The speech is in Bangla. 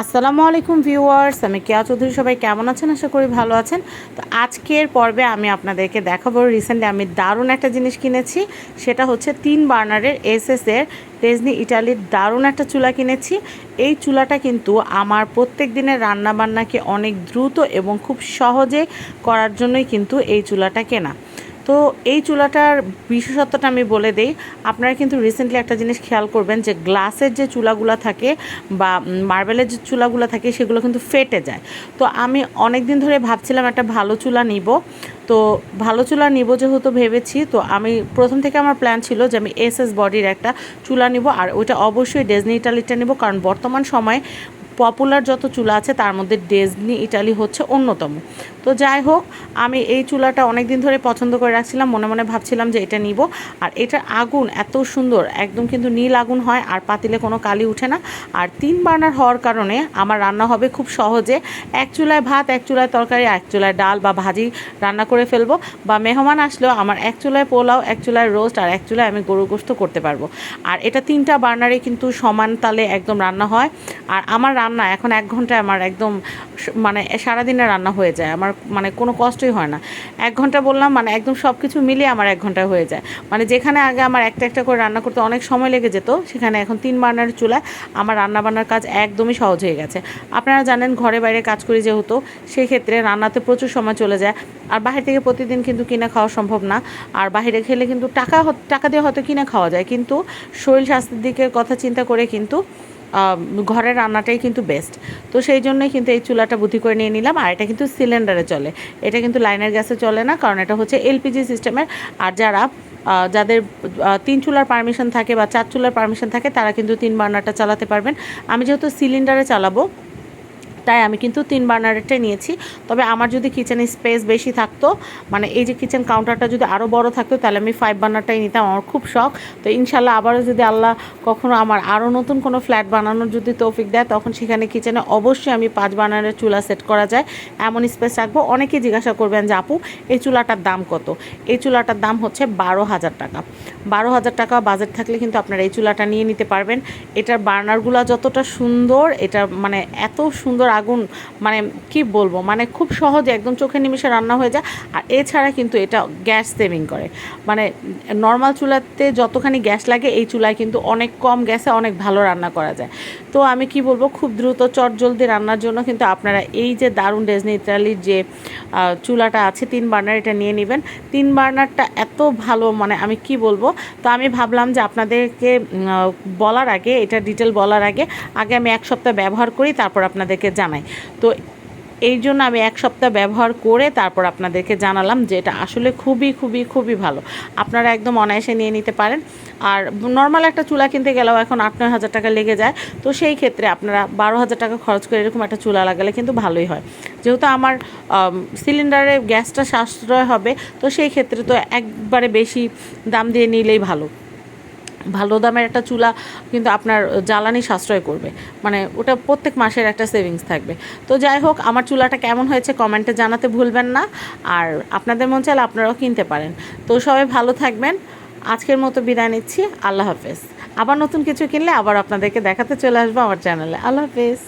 আসসালামু আলাইকুম ভিউয়ার্স, আমি কেয়া চৌধুরী, সবাই কেমন আছেন? আশা করি ভালো আছেন। তো আজকের পর্বে আমি আপনাদেরকে দেখাবো রিসেন্টলি আমি দারুণ একটা জিনিস কিনেছি, সেটা হচ্ছে তিন বার্নারের এসএসের রেজনি ইটালির দারুণ একটা চুলা কিনেছি। এই চুলাটা কিন্তু আমার প্রত্যেক দিনের রান্নাবান্নাকে অনেক দ্রুত এবং খুব সহজে করার জন্যই কিন্তু এই চুলাটা কেনা। তো এই চুলাটার বিশেষত্বটা আমি বলে দেই, আপনারা কিন্তু রিসেন্টলি একটা জিনিস খেয়াল করবেন যে গ্লাসের যে চুলাগুলো থাকে বা মার্বেলের যে চুলাগুলো থাকে সেগুলো কিন্তু ফেটে যায়। তো আমি অনেক দিন ধরে ভাবছিলাম একটা ভালো চুলা নিব। তো ভালো চুলা নিব যেহেতু ভেবেছি, তো আমি প্রথম থেকে আমার প্ল্যান ছিল যে আমি এস এস বডির একটা চুলা নিব আর ওইটা অবশ্যই ডেজনি ইটালিটা নিব। কারণ বর্তমান সময়ে পপুলার যত চুলা আছে, তার মধ্যে ডেজনি ইটালি হচ্ছে অন্যতম। তো যাই হোক, আমি এই চুলাটা অনেক দিন ধরে পছন্দ করে রাখছিলাম, মনে মনে ভাবছিলাম যে এটা নিব। আর এটার আগুন এত সুন্দর, একদম কিন্তু নীল আগুন হয়, আর পাতিলে কোনো কালি উঠে না। আর তিন বার্নার হওয়ার কারণে আমার রান্না হবে খুব সহজে। এক চুলায় ভাত, এক চুলায় তরকারি এক চুলায় ডাল বা ভাজি রান্না করে ফেলব। বা মেহমান আসলেও আমার এক চুলায় পোলাও, এক চুলায় রোস্ট, আর এক চুলায় আমি গরু গোস্ত করতে পারব। আর এটা তিনটা বার্নারে কিন্তু সমান তালে একদম রান্না হয়। আর আমার রান্না, এখন এক ঘন্টায় আমার একদম মানে সারাদিনে রান্না হয়ে যায়। আমার মানে কোনো কষ্টই হয় না। এক ঘণ্টা বললাম মানে একদম সব কিছু মিলিয়ে আমার এক ঘণ্টা হয়ে যায়। মানে যেখানে আগে আমার একটা একটা করে রান্না করতে অনেক সময় লেগে যেত, সেখানে এখন তিন বার্নার চুলায় আমার রান্না বান্নার কাজ একদমই সহজ হয়ে গেছে। আপনারা জানেন, ঘরে বাইরে কাজ করি যেহেতু সেই ক্ষেত্রে রান্নাতে প্রচুর সময় চলে যায়। আর বাহির থেকে প্রতিদিন কিন্তু কিনে খাওয়া সম্ভব না। আর বাইরে খেলে কিন্তু টাকা টাকা দিয়ে হয়তো কিনে খাওয়া যায়। কিন্তু শরীর স্বাস্থ্যের দিকের কথা চিন্তা করে কিন্তু ঘরের রান্নাটাই কিন্তু বেস্ট তো সেই জন্যই কিন্তু এই চুলাটা বুদ্ধি করে নিয়ে নিলাম, আর এটা কিন্তু সিলিন্ডারে চলে। এটা কিন্তু লাইনের গ্যাসে চলে না, কারণ এটা হচ্ছে এলপিজি সিস্টেমের আর যারা যাদের তিন চুলার পারমিশন থাকে বা চার চুলার পারমিশন থাকে, তারা কিন্তু তিন বার্নারটা চালাতে পারবেন। আমি যেহেতু সিলিন্ডারে চালাবো তাই আমি কিন্তু তিন বার্নারেরটাই নিয়েছি। তবে আমার যদি কিচেনে স্পেস বেশি থাকতো মানে এই যে কিচেন কাউন্টারটা যদি আরও বড় থাকতো, তাহলে আমি ফাইভ বার্নারটাই নিতাম, আমার খুব শখ। তো ইনশাল্লাহ আবারও যদি আল্লাহ কখনও আমার আরও নতুন কোনো ফ্ল্যাট বানানোর যদি তৌফিক দেয়, তখন সেখানে কিচেনে অবশ্যই আমি পাঁচ বার্নারের চুলা সেট করা যায়। এমন স্পেস রাখব। অনেকেই জিজ্ঞাসা করবেন যে আপু, এই চুলাটার দাম কত? এই চুলাটার দাম হচ্ছে বারো হাজার টাকা। বারো হাজার টাকা বাজেট থাকলে কিন্তু আপনারা এই চুলাটা নিয়ে নিতে পারবেন। এটার বার্নারগুলো যতটা সুন্দর, এটা মানে এত সুন্দর আগুন মানে কি বলব মানে খুব সহজে একদম চোখে নিমিশে রান্না হয়ে যায়। আর এছাড়া কিন্তু এটা গ্যাস সেভিং করে। মানে নর্মাল চুলাতে যতখানি গ্যাস লাগে, এই চুলায় কিন্তু অনেক কম গ্যাসে অনেক ভালো রান্না করা যায়। তো আমি কি বলব, খুব দ্রুত চটজলদি রান্নার জন্য কিন্তু আপনারা এই যে দারুণ ডেজনি ইতালির যে চুলাটা আছে, তিন বার্নার এটা নিয়ে নেবেন। তিন বার্নারটা এত ভালো মানে আমি কি বলব, তো আমি ভাবলাম যে আপনাদেরকে বলার আগে, এটা ডিটেল বলার আগে আগে আমি এক সপ্তাহ ব্যবহার করি, তারপর আপনাদেরকে জানাই। তো এই জন্য আমি এক সপ্তাহ ব্যবহার করে তারপর আপনাদেরকে জানালাম যে এটা আসলে খুবই খুবই খুবই ভালো। আপনারা একদম অনায়াসে নিয়ে নিতে পারেন। আর নর্মাল একটা চুলা কিনতে গেলেও এখন আট, নয় হাজার টাকা লেগে যায়। তো সেই ক্ষেত্রে আপনারা বারো হাজার টাকা খরচ করে এরকম একটা চুলা লাগালে কিন্তু ভালোই হয়। যেহেতু আমার সিলিন্ডারে গ্যাসটা সাশ্রয় হবে, তো সেই ক্ষেত্রে তো একবারে বেশি দাম দিয়ে নিলেই ভালো। ভালো দামের একটা চুলা কিন্তু আপনার জ্বালানি সাশ্রয় করবে। মানে ওটা প্রত্যেক মাসের একটা সেভিংস থাকবে। তো যাই হোক, আমার চুলাটা কেমন হয়েছে কমেন্টে জানাতে ভুলবেন না। আর আপনাদের মন চাইলে আপনারাও কিনতে পারেন। তো সবাই ভালো থাকবেন। আজকের মতো বিদায় নিচ্ছি। আল্লাহ হাফেজ। আবার নতুন কিছু কিনলে আবার আপনাদেরকে দেখাতে চলে আসব আমার চ্যানেলে আল্লাহ হাফেজ।